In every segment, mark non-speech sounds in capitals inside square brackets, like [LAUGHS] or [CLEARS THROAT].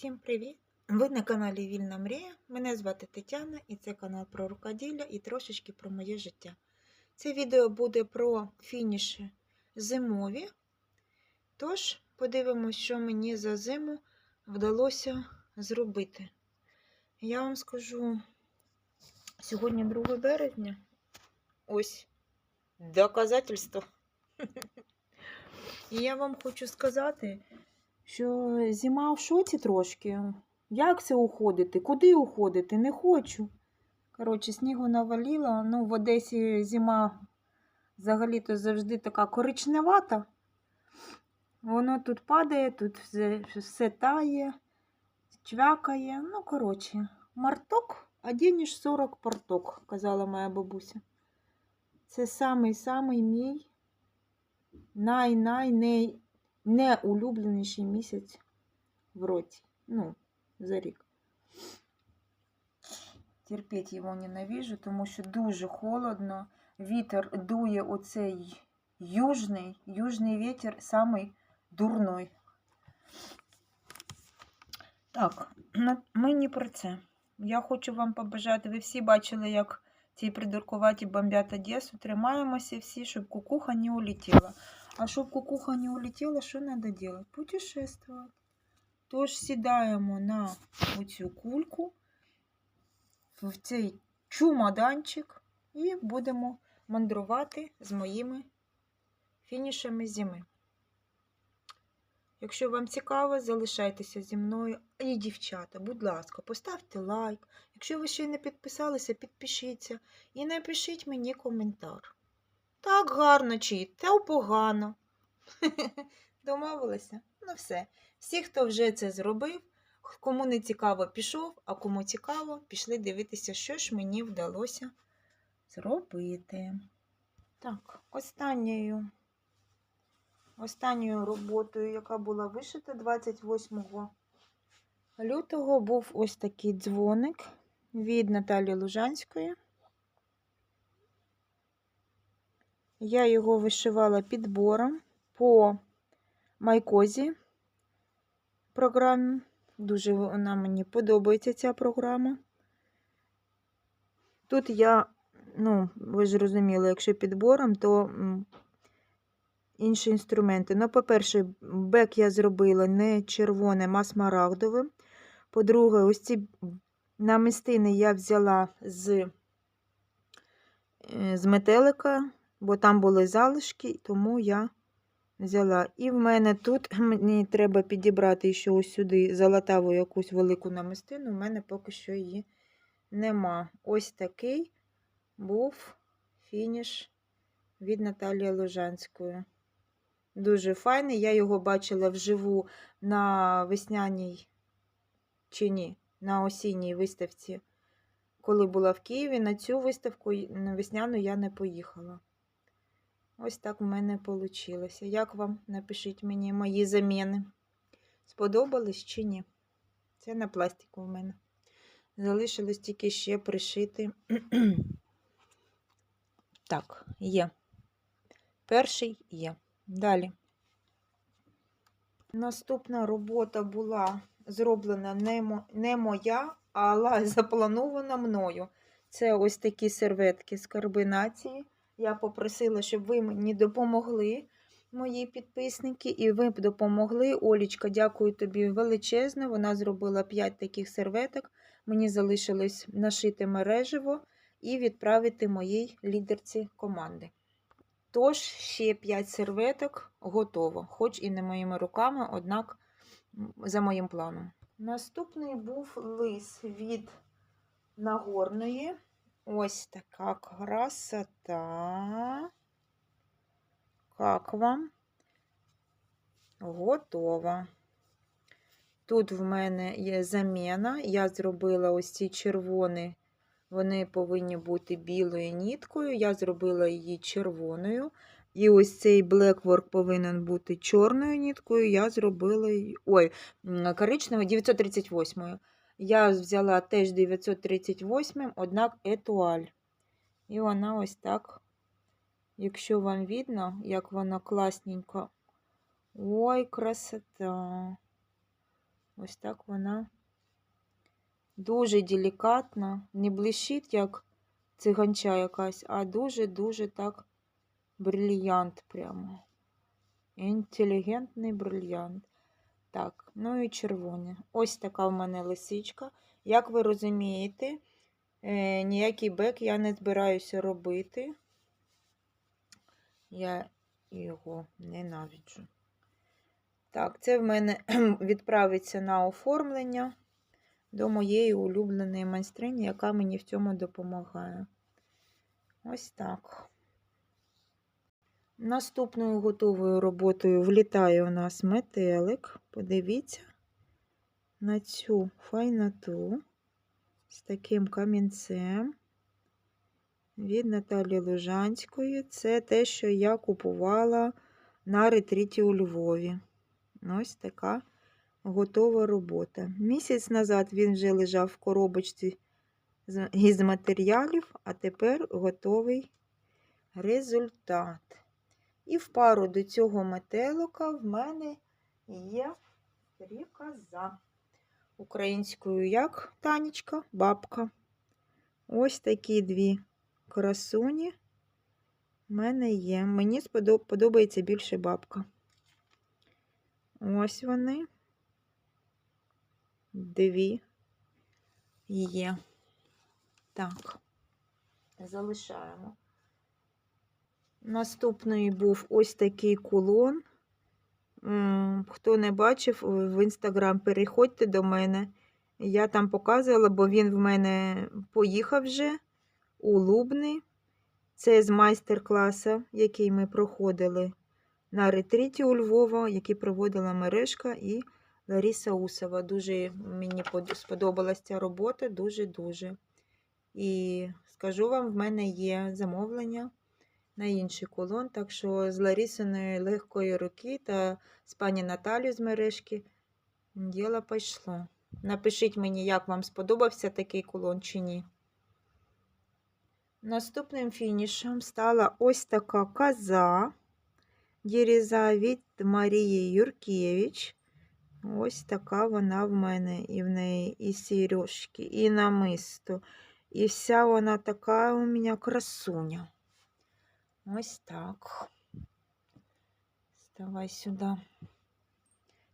Всім привіт! Ви на каналі Вільна Мрія. Мене звати Тетяна і це канал про рукоділля і трошечки про моє життя. Це відео буде про фініші зимові. Тож, подивимось, що мені за зиму вдалося зробити. Я вам скажу, сьогодні 2 березня. Ось доказательство. [LAUGHS] І я вам хочу сказати, що зима в шоці трошки. Як це уходити? Куди уходити? Не хочу. Коротше, снігу наваліло. Ну, в Одесі зима взагалі-то завжди така коричневата. Воно тут падає, тут все, все тає, чвякає. Ну, коротше, марток, одінеш 40 порток, казала моя бабуся. Це самий-самий мій най-най не неулюбленіший місяць в році. Ну, за рік. Терпіть його ненавижу, тому що дуже холодно. Вітер дує оцей южний, южний вітер самий дурной. Так, ми не про це. Я хочу вам побажати. Ви всі бачили, як ці придуркуваті бомбять Одесу. Тримаємося всі, щоб кукуха не улетіла. А щоб кукуха не улетіла, що треба робити? Путешествувати. Тож сідаємо на оцю кульку, в цей чумоданчик і будемо мандрувати з моїми фінішами зими. Якщо вам цікаво, залишайтеся зі мною. І, дівчата, будь ласка, поставте лайк. Якщо ви ще не підписалися, підпишіться і напишіть мені коментар. Так гарно чи та погано. [LAUGHS] Домовилися? Ну все. Всі, хто вже це зробив, кому не цікаво, пішов, а кому цікаво, пішли дивитися, що ж мені вдалося зробити. Так, останньою, останньою роботою, яка була вишита 28 лютого, був ось такий дзвоник від Наталі Лужанської. Я його вишивала підбором по майкозі програмі. Дуже вона мені подобається ця програма. Тут я, ну, ви ж розуміли, якщо підбором, то інші інструменти. Ну, по-перше, бек я зробила не червоним, а смарагдовим. По-друге, ось ці намистини я взяла з, е, з метелика, бо там були залишки, тому я взяла. І в мене тут [CLEARS THROAT] мені треба підібрати ще ось сюди золотаву якусь велику намистину. У мене поки що її нема. Ось такий був фініш від Наталії Лужанської. Дуже файний. Я його бачила вживу на весняній чи ні, на осінній виставці, коли була в Києві. На цю виставку весняну я не поїхала. Ось так в мене вийшло. Як вам напишіть мені мої заміни? Сподобались чи ні? Це на пластику в мене. Залишилось тільки ще пришити. [CLEARS THROAT] Так, є. Перший є. Далі. Наступна робота була зроблена не, мо- не моя, але запланована мною. Це ось такі серветки з карбинації. Я попросила, щоб ви мені допомогли, мої підписники, і ви б допомогли. Олічка, дякую тобі величезно. Вона зробила 5 таких серветок. Мені залишилось нашити мережево і відправити моїй лідерці команди. Тож, ще 5 серветок готово, хоч і не моїми руками, однак за моїм планом. Наступний був лис від Нагорної. Ось така красота. Как вам? Готова. Тут в мене є заміна. Я зробила ось ці червоні, вони повинні бути білою ніткою. Я зробила її червоною. І ось цей блекворк повинен бути чорною ніткою. Я зробила. Ой, коричневою 938. Я взяла теж 938, однак етуаль. І вона ось так, якщо вам видно, як вона класненько. Ой, красота. Ось так вона дуже делікатна, не блищить, як циганча якась, а дуже-дуже так брильянт прямо. Інтелігентний брильянт. Так, ну і червоне. Ось така в мене лисичка. Як ви розумієте, е, ніякий бек я не збираюся робити. Я його ненавиджу. Так, це в мене [CLEARS THROAT] відправиться на оформлення до моєї улюбленої майстрині, яка мені в цьому допомагає. Ось так. Наступною готовою роботою влітає у нас метелик. Подивіться на цю файноту з таким камінцем від Наталі Лужанської. Це те, що я купувала на ретріті у Львові. Ось така готова робота. Місяць назад він вже лежав в коробочці із матеріалів, а тепер готовий результат. І в пару до цього метелика в мене є стрікоза. Українською як Танечка, бабка. Ось такі дві красуні в мене є. Мені подобається більше бабка. Ось вони. Дві є. Так, залишаємо. Наступний був ось такий кулон. Хто не бачив, в інстаграм переходьте до мене. Я там показувала, бо він в мене поїхав вже у Лубни. Це з майстер-класу, який ми проходили на ретріті у Львова, який проводила мережка і Лариса Усова. Дуже мені сподобалася ця робота, дуже-дуже. І скажу вам, в мене є замовлення на інший колон, так що з Ларісиної легкої руки та з пані Наталією з мережки діло пішло. Напишіть мені, як вам сподобався такий колон чи ні. Наступним фінішем стала ось така коза діріза від Марії Юркевич. Ось така вона в мене. І в неї і сережки, і намисто. І вся вона така у мене красуня. Ось так. Ставай сюди.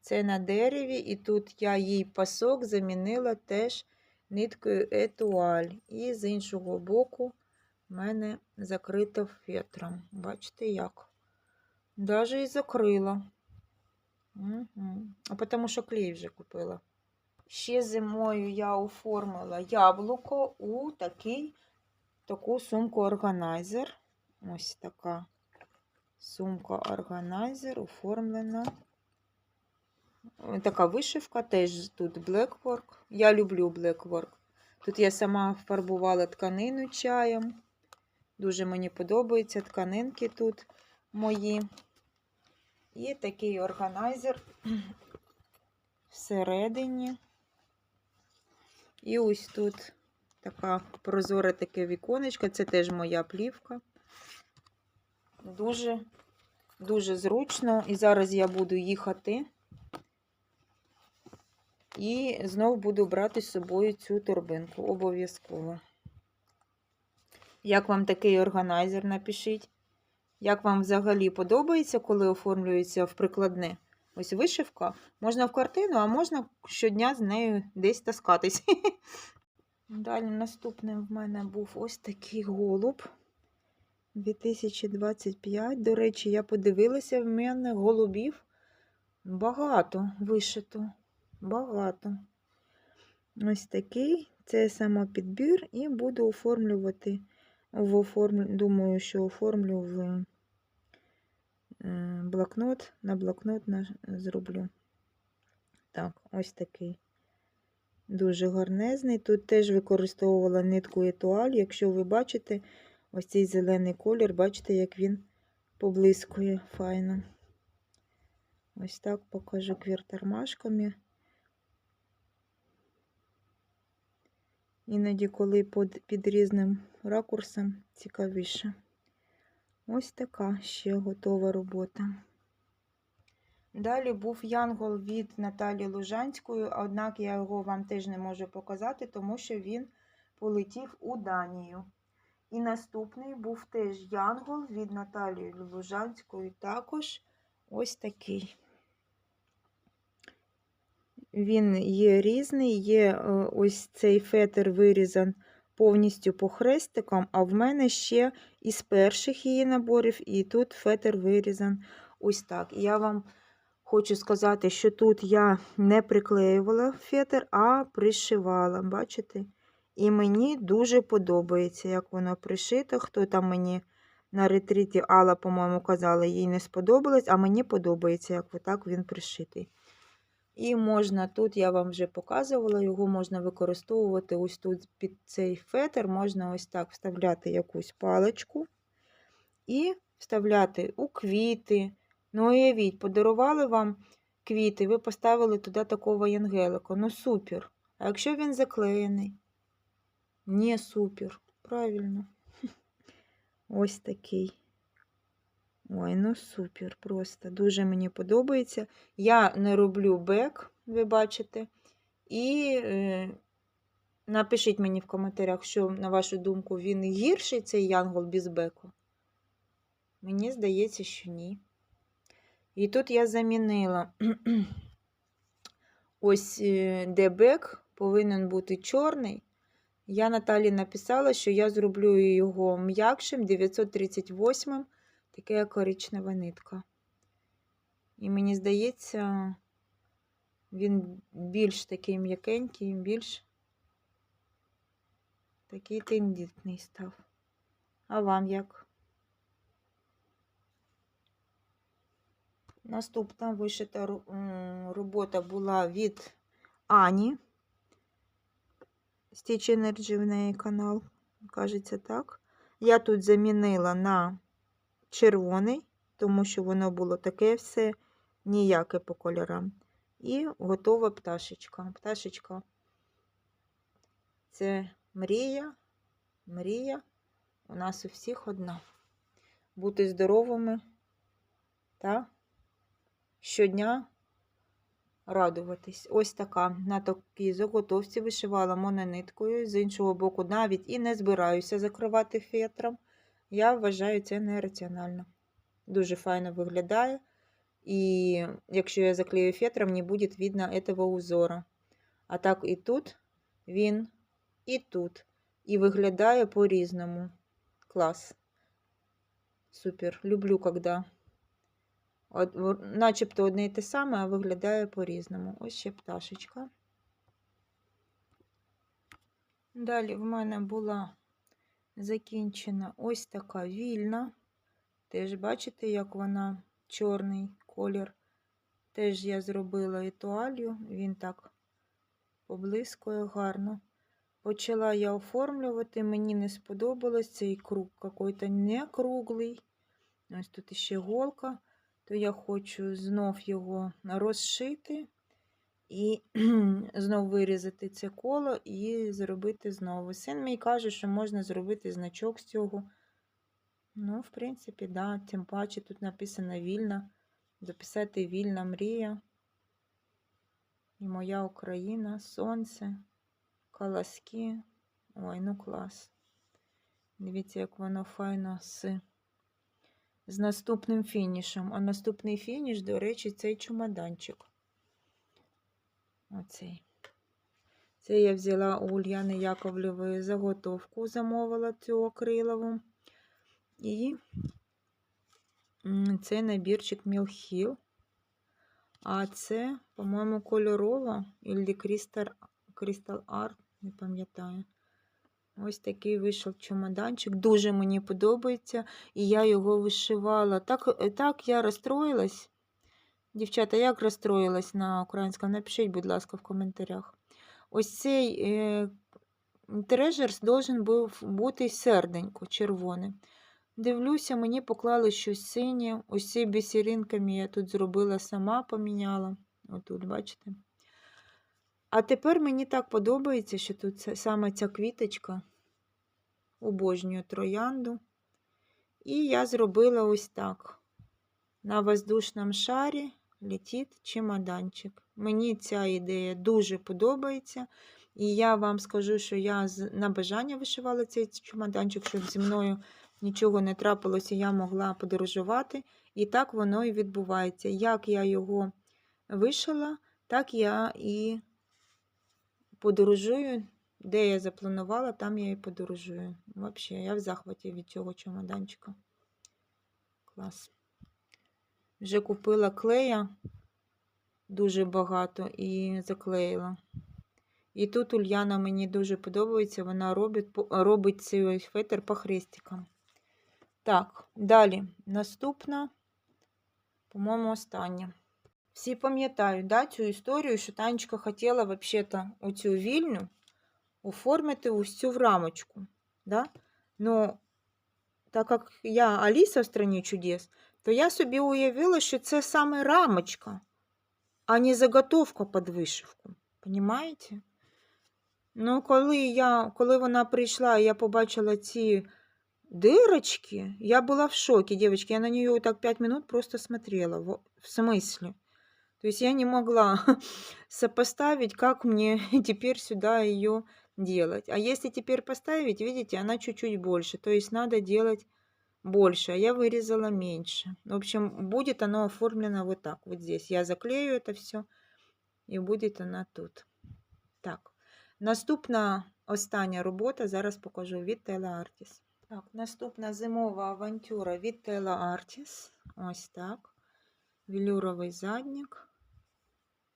Це на дереві, і тут я їй пасок замінила теж ниткою етуаль. І з іншого боку в мене закрито фетром. Бачите як? Даже і закрила. Угу. А тому що клей вже купила. Ще зимою я оформила яблуко у такий, таку сумку органайзер. Ось така сумка органайзер оформлена. Ось Така вишивка, теж тут блекворк. Я люблю блекворк. Тут я сама фарбувала тканину чаєм. Дуже мені подобаються тканинки тут мої. І такий органайзер [CLEARS THROAT] всередині. І ось тут така прозоре таке віконечко. Це теж моя плівка. Дуже, дуже зручно. І зараз я буду їхати. І знов буду брати з собою цю торбинку. Обов'язково. Як вам такий органайзер, напишіть. Як вам взагалі подобається, коли оформлюється в прикладне? Ось вишивка. Можна в картину, а можна щодня з нею десь таскатись. [LAUGHS] Далі наступним в мене був ось такий голуб. 2025. До речі, я подивилася, в мене голубів багато вишито. Багато. Ось такий. Це самопідбір, і буду оформлювати в оформлю, думаю, що оформлю в е, блокнот, на блокнот зроблю. Так, ось такий. Дуже гарнезний. Тут теж використовувала нитку етуаль. Якщо ви бачите ось цей зелений колір, бачите, як він поблискує файно. Ось так покажу квіртармашками. Іноді, коли під, різним ракурсом, цікавіше. Ось така ще готова робота. Далі був янгол від Наталі Лужанської, однак я його вам теж не можу показати, тому що він полетів у Данію. І наступний був теж янгол від Наталії Лужанської, також ось такий. Він є різний, є е, ось цей фетр вирізан повністю по хрестикам, а в мене ще із перших її наборів, і тут фетр вирізан ось так. Я вам хочу сказати, що тут я не приклеювала фетр, а пришивала. Бачите? І мені дуже подобається, як воно пришито. Хто там мені на ретріті Алла, по-моєму, казала, їй не сподобалось, а мені подобається, як отак він пришитий. І можна, тут я вам вже показувала, його можна використовувати ось тут під цей фетр, можна ось так вставляти якусь паличку і вставляти у квіти. Ну, уявіть, подарували вам квіти, ви поставили туди такого ангелика. Ну, супер. А якщо він заклеєний? Не супер. Правильно. [LAUGHS] Ось такий. Ой, ну супер, просто дуже мені подобається. Я не роблю бек, ви бачите. І е, напишіть мені в коментарях, що, на вашу думку, він гірший цей янгол без беку. Мені здається, що ні. І тут я замінила [CLEARS THROAT] ось е, де бек повинен бути чорний. Я Наталі написала, що я зроблю його м'якшим 938 таке як коричнева нитка. І мені здається, він більш такий м'якенький, більш такий тендітний став. А вам як? Наступна вишита робота була від Ані. Stitch Energy в неї канал, кажеться так. Я тут замінила на червоний, тому що воно було таке все ніяке по кольорам. І готова пташечка. Пташечка це мрія, мрія у нас у всіх одна. Бути здоровими та щодня радуватись. Ось така на такій заготовці вишивала монониткою, з іншого боку, навіть і не збираюся закривати фетром. Я вважаю це нераціонально. Дуже файно виглядає. І якщо я заклею фетром, не буде видно этого узора. А так і тут він, і тут. І виглядає по-різному. Клас. Супер. Люблю, коли От, начебто одне і те саме, а виглядає по-різному. Ось ще пташечка. Далі в мене була закінчена ось така вільна. Теж бачите, як вона чорний колір. Теж я зробила етуалью, він так поблискує гарно. Почала я оформлювати, мені не сподобалось цей круг якийсь не круглий. Ось тут ще голка, то я хочу знов його розшити. І [CLEARS THROAT] знову вирізати це коло і зробити знову. Син мій каже, що можна зробити значок з цього. Ну, в принципі, да, тим паче тут написано вільна. Дописати вільна мрія. І моя Україна, сонце, колоски. Ой, ну клас. Дивіться, як воно файно з, з наступним фінішем. А наступний фініш, до речі, цей чумоданчик. Оцей. Це я взяла у Ульяни Яковлевої заготовку, замовила цю акрилову. І цей набірчик Мілхіл. А це, по-моєму, кольорова Іллі Crystal Art, не пам'ятаю. Ось такий вийшов чемоданчик. Дуже мені подобається. І я його вишивала. Так, так я розстроїлась. Дівчата, як розстроїлась на українському? Напишіть, будь ласка, в коментарях. Ось цей е, трежерс должен був бути серденько, червоне. Дивлюся, мені поклали щось синє. Ось ці бісеринками я тут зробила сама, поміняла. Отут, бачите? А тепер мені так подобається, що тут саме ця квіточка обожнюю троянду. І я зробила ось так. На воздушному шарі летить чемоданчик. Мені ця ідея дуже подобається. І я вам скажу, що я на бажання вишивала цей чемоданчик, щоб зі мною нічого не трапилося, я могла подорожувати. І так воно і відбувається. Як я його вишила, так я і подорожую. Де я запланувала, там я і подорожую. Взагалі, я в захваті від цього чемоданчика. Клас. Вже купила клея дуже багато і заклеїла. І тут Ульяна мені дуже подобається, вона робить, робить цей фетр по хрестикам. Так, далі. Наступна, по-моєму, остання. Всі пам'ятають да, цю історію, що Танечка хотіла взагалі-то оцю вільню оформити ось цю в рамочку. Да? Но так як я Аліса в страні чудес, то я собі уявила, що це саме рамочка, а не заготовка під вишивку. Понимаєте? Ну, коли, я, коли вона прийшла, і я побачила ці дырочки, я была в шоке, девочки. Я на нее так пять минут просто смотрела. Во- В смысле? То есть я не могла [LAUGHS] сопоставить, как мне [LAUGHS] теперь сюда ее делать. А если теперь поставить, видите, она чуть-чуть больше. То есть надо делать больше, а я вырезала меньше. В общем, будет оно оформлено вот так, вот здесь. Я заклею это все, и будет она тут. Так, наступна остання робота, зараз покажу від Tela Artis. Так, наступна зимова авантюра від Tela Artis. Ось так. Велюровий задник.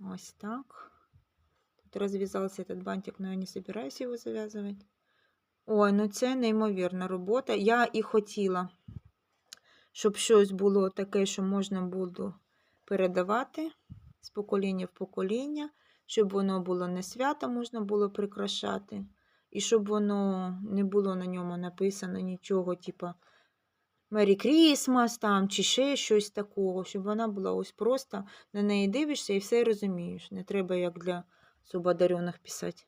Ось так. Розв'язався этот бантик, но я не собираюсь його зав'язувати. Ой, ну це неймовірна робота. Я і хотіла, щоб щось було таке, що можна було передавати з покоління в покоління, щоб воно було не свято, можна було прикрашати, і щоб воно не було на ньому написано нічого, типа Merry Christmas там, чи ще щось такого, щоб вона була ось просто на неї дивишся і все розумієш. Не треба як для субодарених писати.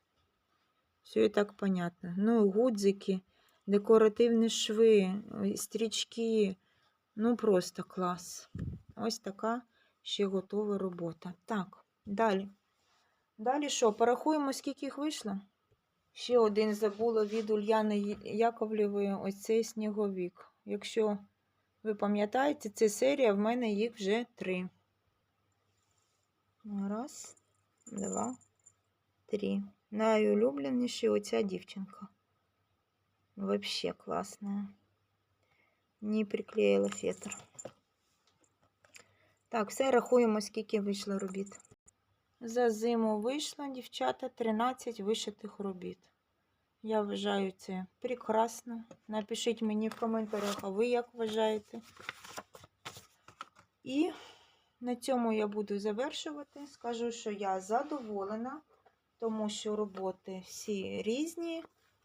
Все і так понятно. Ну, гудзики, декоративні шви, ой, стрічки. Ну, просто клас. Ось така ще готова робота. Так, далі. Далі що? Порахуємо, скільки їх вийшло. Ще один забула від Ульяни Яковлєвої ось цей сніговік. Якщо ви пам'ятаєте, це серія, в мене їх вже три. Раз, два, три. Найулюбленіші оця дівчинка. Вообще класна. Не приклеїла фетр. Так, все рахуємо, скільки вийшло робіт. За зиму вийшло, дівчата, 13 вишитих робіт. Я вважаю це прекрасно. Напишіть мені в коментарях, а ви як вважаєте. І на цьому я буду завершувати. Скажу, що я задоволена, тому що роботи всі різні,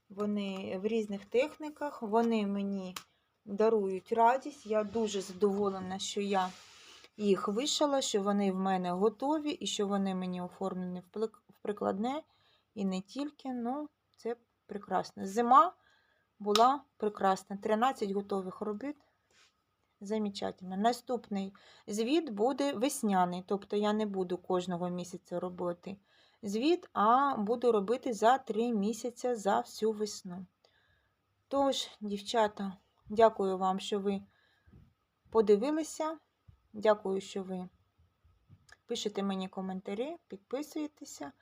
вони в різних техніках, вони мені дарують радість. Я дуже задоволена, що я їх вишила, що вони в мене готові і що вони мені оформлені в прикладне і не тільки. Ну, це прекрасно. Зима була прекрасна. 13 готових робіт. Замечательно. Наступний звіт буде весняний, тобто я не буду кожного місяця робити звіт, а буду робити за 3 місяці за всю весну. Тож, дівчата, дякую вам, що ви подивилися. Дякую, що ви пишете мені коментарі, підписуєтеся.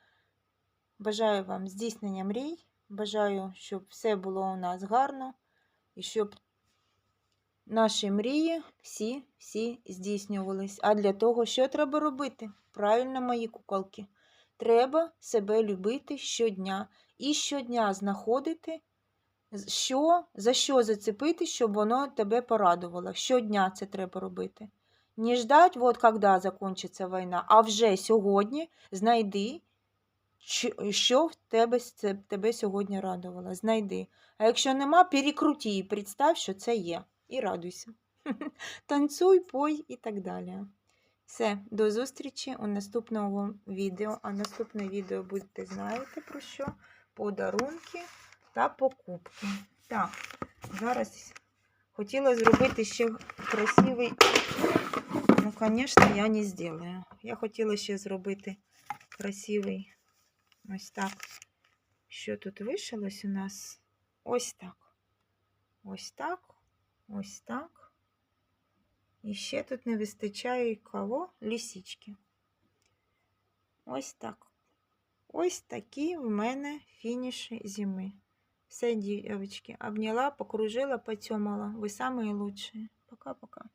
Бажаю вам здійснення мрій. Бажаю, щоб все було у нас гарно і щоб наші мрії всі всі здійснювались. А для того, що треба робити? Правильно, мої куколки. Треба себе любити щодня і щодня знаходити, що, за що зацепити, щоб воно тебе порадувало. Щодня це треба робити. Не ждать, от коли закінчиться війна, а вже сьогодні знайди, що- в тебе, тебе сьогодні радувало. Знайди. А якщо нема, перекруті і представ, що це є. І радуйся. [LAUGHS] Танцюй, пой і так далі. Все, до зустрічі у наступному відео. А наступне відео будете знаєте про що? Подарунки та покупки. Так, зараз хотіла зробити ще красивий ну, звісно, я не зроблю. Я хотіла ще зробити красивий ось так. Що тут вишилось у нас? Ось так. Ось так. Ось так. І ще тут не вистачає кого? Лісічки. Ось так. Ось такі в мене фініші зими. Все, дівчатки, обняла, покружила, потьомала. Ви самые лучшие. Пока-пока.